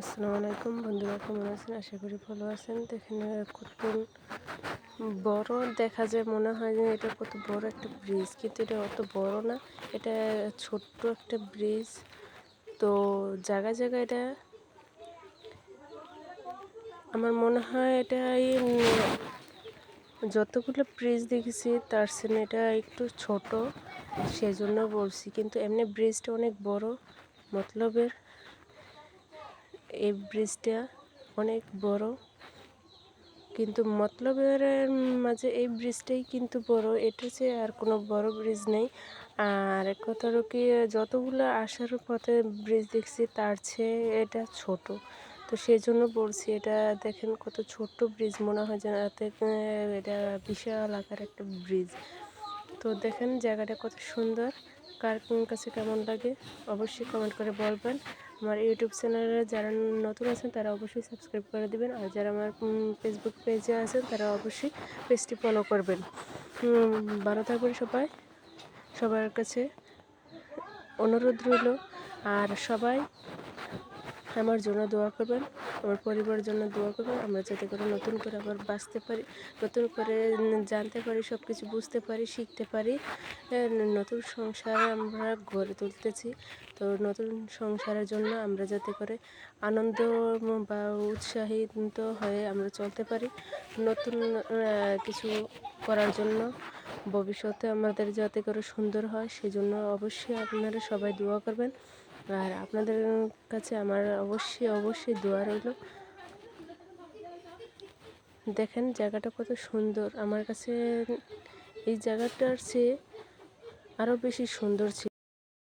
আসসালামু আলাইকুম বন্ধুরা কেমন আছেন? আশা করি ভালো আছেন। দেখেন কত বড় দেখা যায়, মনে হয় যে এটা কত বড় একটা ব্রিজ কিন্তু এটা অত বড় না। এটা ছোট্ট একটা ব্রিজ তো জায়গায় জায়গায় এটা আমার মনে হয় এটা যতগুলো ব্রিজ দেখেছি, তার সেন এটা একটু ছোট। সেজন্য বলছি, কিন্তু এমনি ব্রিজটা অনেক বড়, মতলবের। এই ব্রিজটা অনেক বড়। কিন্তু মতলবের মাঝে এই ব্রিজটাই কিন্তু বড়। এটা চেয়ে আর কোনো বড় ব্রিজ নেই। আর কথা হলো কি, যতগুলো আসার পথে ব্রিজ দেখছি, তার চেয়ে এটা ছোট। তো সেই জন্য বলছি, এটা দেখেন কত ছোট্ট ব্রিজ। মনে হয় যেন এটা বিশাল আকার একটা ব্রিজ। তো দেখেন জায়গাটা কত সুন্দর। কার কাছে কেমন লাগে অবশ্যই কমেন্ট করে বলবেন। আমার ইউটিউব চ্যানেলে যারা নতুন আছেন, তারা অবশ্যই সাবস্ক্রাইব করে দেবেন। আর যারা আমার ফেসবুক পেজে আছেন, তারা অবশ্যই পেজটি ফলো করবেন। ভালো থাকবেন সবাই। সবার কাছে অনুরোধ রইল। আর সবাই আমার জন্য দোয়া করবেন, আমার পরিবারের জন্য দোয়া করবেন, আমরা যাতে করে নতুন করে আবার বাঁচতে পারি, নতুন করে জানতে পারি সব কিছু বুঝতে পারি, শিখতে পারি। নতুন সংসার আমরা গড়ে তুলতেছি, তো নতুন সংসারের জন্য আমরা যাতে করে আনন্দ বা উৎসাহিত হয়ে আমরা চলতে পারি। নতুন কিছু করার জন্য ভবিষ্যতে আমাদের যাতে করে সুন্দর হয়, সেজন্য অবশ্যই আপনারা সবাই দোয়া করবেন। আর আপনাদের কাছে আমার অবশ্যই অবশ্যই দোয়া রইল। দেখেন জায়গাটা কত সুন্দর। আমার কাছে এই জায়গাটার চেয়ে আরও বেশি সুন্দর ছিল।